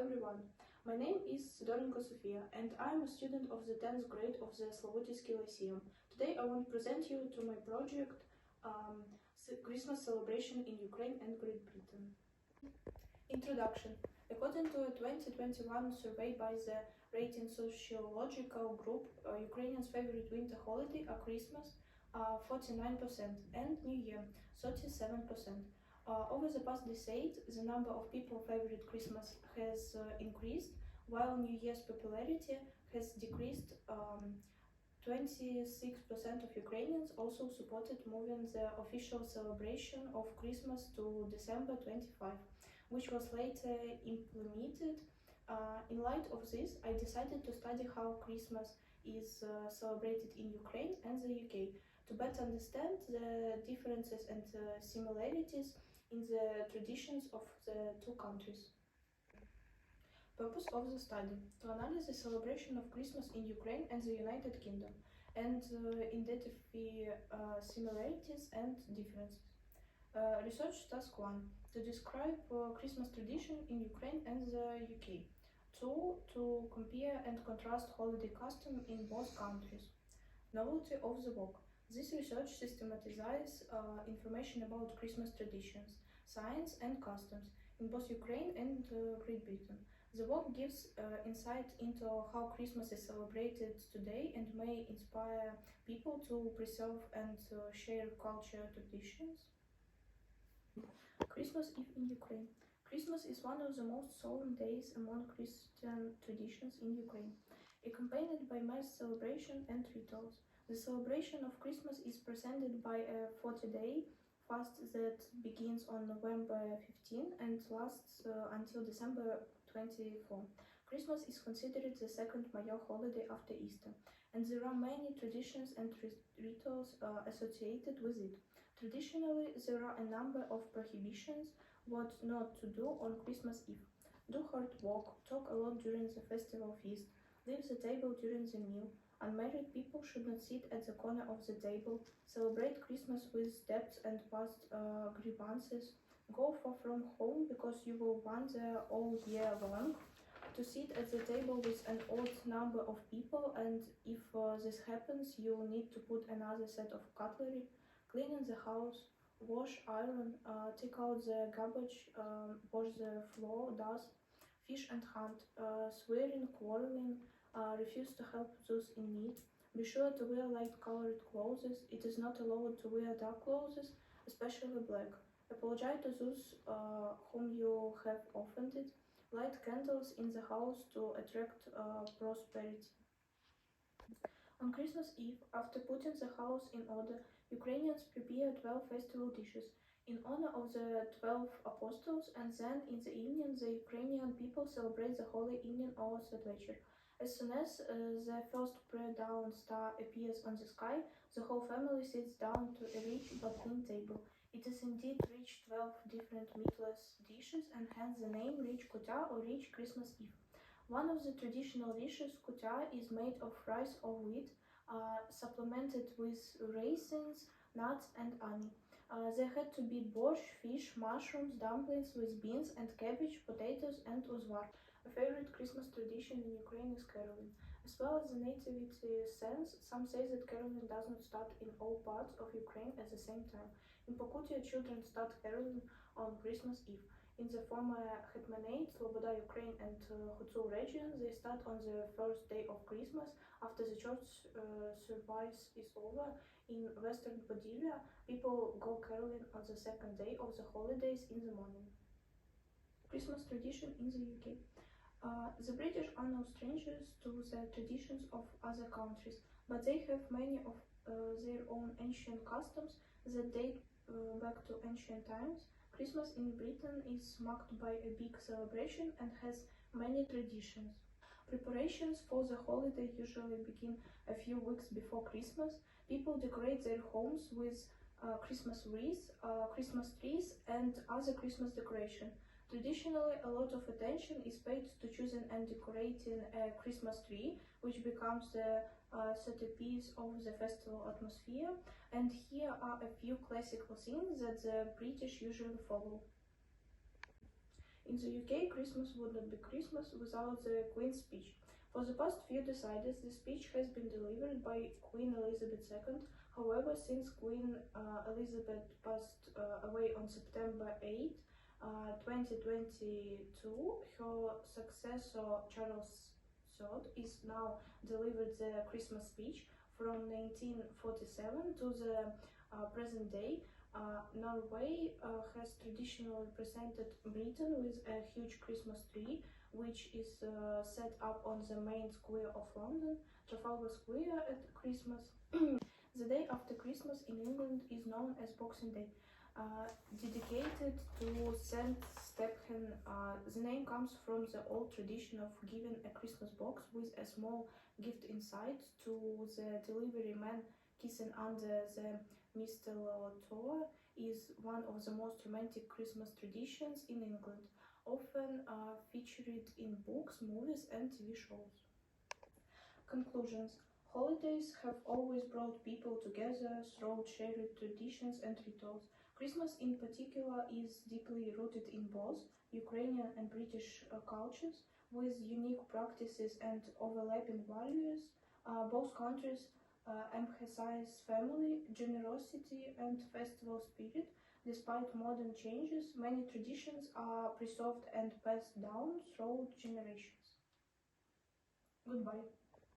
everyone. My name is Sidorenko Sofia and I'm a student of the 10th grade of the Slavotisky Lyceum. Today I want to present you to my project um, Christmas celebration in Ukraine and Great Britain. Introduction. According to a 2021 survey by the rating sociological group, uh, Ukrainians' favorite winter holiday are Christmas, uh, 49%, and New Year, 37%. Uh, over the past decade, the number of people favorite Christmas has uh, increased, while New Year's popularity has decreased. Um, 26% of Ukrainians also supported moving the official celebration of Christmas to December 25, which was later implemented. Uh, in light of this, I decided to study how Christmas is uh, celebrated in Ukraine and the UK to better understand the differences and uh, similarities in the traditions of the two countries. Purpose of the study to analyze the celebration of Christmas in Ukraine and the United Kingdom and uh, identify uh, similarities and differences. Uh, research task 1 to describe uh, Christmas tradition in Ukraine and the UK. 2 to compare and contrast holiday custom in both countries. Novelty of the work. This research systematizes uh, information about Christmas traditions, science, and customs in both Ukraine and uh, Great Britain. The work gives uh, insight into how Christmas is celebrated today and may inspire people to preserve and uh, share culture traditions. Christmas Eve in Ukraine. Christmas is one of the most solemn days among Christian traditions in Ukraine, accompanied by mass celebration and rituals. The celebration of Christmas is presented by a 40-day fast that begins on November 15 and lasts uh, until December 24. Christmas is considered the second major holiday after Easter, and there are many traditions and rituals uh, associated with it. Traditionally, there are a number of prohibitions what not to do on Christmas Eve. Do hard work, talk a lot during the festival feast, leave the table during the meal, Unmarried people should not sit at the corner of the table, celebrate Christmas with debts and past uh, grievances, go far from home because you will wander all year long, to sit at the table with an odd number of people, and if uh, this happens, you'll need to put another set of cutlery, clean in the house, wash, iron, uh, take out the garbage, um, wash the floor, dust, fish and hunt, uh, swearing, quarreling, uh, refuse to help those in need. Be sure to wear light colored clothes. It is not allowed to wear dark clothes, especially black. Apologize to those uh, whom you have offended. Light candles in the house to attract uh, prosperity. On Christmas Eve, after putting the house in order, Ukrainians prepare 12 festival dishes in honor of the 12 apostles, and then in the evening, the Ukrainian people celebrate the Holy Evening or Svetvecher. As soon as uh, the first pre-dawn star appears on the sky, the whole family sits down to a rich but clean table. It is indeed rich 12 different meatless dishes and hence the name Rich Kuta or Rich Christmas Eve. One of the traditional dishes, kuta, is made of rice or wheat, uh, supplemented with raisins, nuts, and honey. Uh, there had to be borscht, fish, mushrooms, dumplings with beans and cabbage, potatoes, and uzvar. A favorite Christmas tradition in Ukraine is caroling. As well as the nativity sense, some say that caroling does not start in all parts of Ukraine at the same time. In Pokutia, children start caroling on Christmas Eve. In the former Hetmanate, Sloboda Ukraine, and uh, region, they start on the first day of Christmas after the church uh, service is over. In Western Podylia, people go caroling on the second day of the holidays in the morning. Christmas tradition in the UK. Uh, the British are no strangers to the traditions of other countries, but they have many of uh, their own ancient customs that date uh, back to ancient times. Christmas in Britain is marked by a big celebration and has many traditions. Preparations for the holiday usually begin a few weeks before Christmas. People decorate their homes with uh, Christmas wreaths, uh, Christmas trees, and other Christmas decoration. Traditionally, a lot of attention is paid to choosing and decorating a Christmas tree, which becomes the uh, centerpiece of the festival atmosphere. And here are a few classical things that the British usually follow. In the UK, Christmas would not be Christmas without the Queen's speech. For the past few decades, the speech has been delivered by Queen Elizabeth II. However, since Queen uh, Elizabeth passed uh, away on September 8, uh, 2022, her successor Charles III is now delivered the Christmas speech from 1947 to the uh, present day. Uh, Norway uh, has traditionally presented Britain with a huge Christmas tree, which is uh, set up on the main square of London, Trafalgar Square at Christmas. the day after Christmas in England is known as Boxing Day. Uh, dedicated to Saint Stephen, uh, the name comes from the old tradition of giving a Christmas box with a small gift inside to the delivery man kissing under the mistletoe is one of the most romantic Christmas traditions in England, often uh, featured in books, movies, and TV shows. Conclusions Holidays have always brought people together through shared traditions and rituals. Christmas, in particular, is deeply rooted in both Ukrainian and British uh, cultures, with unique practices and overlapping values. Uh, both countries uh, emphasize family, generosity, and festival spirit. Despite modern changes, many traditions are preserved and passed down through generations. Goodbye.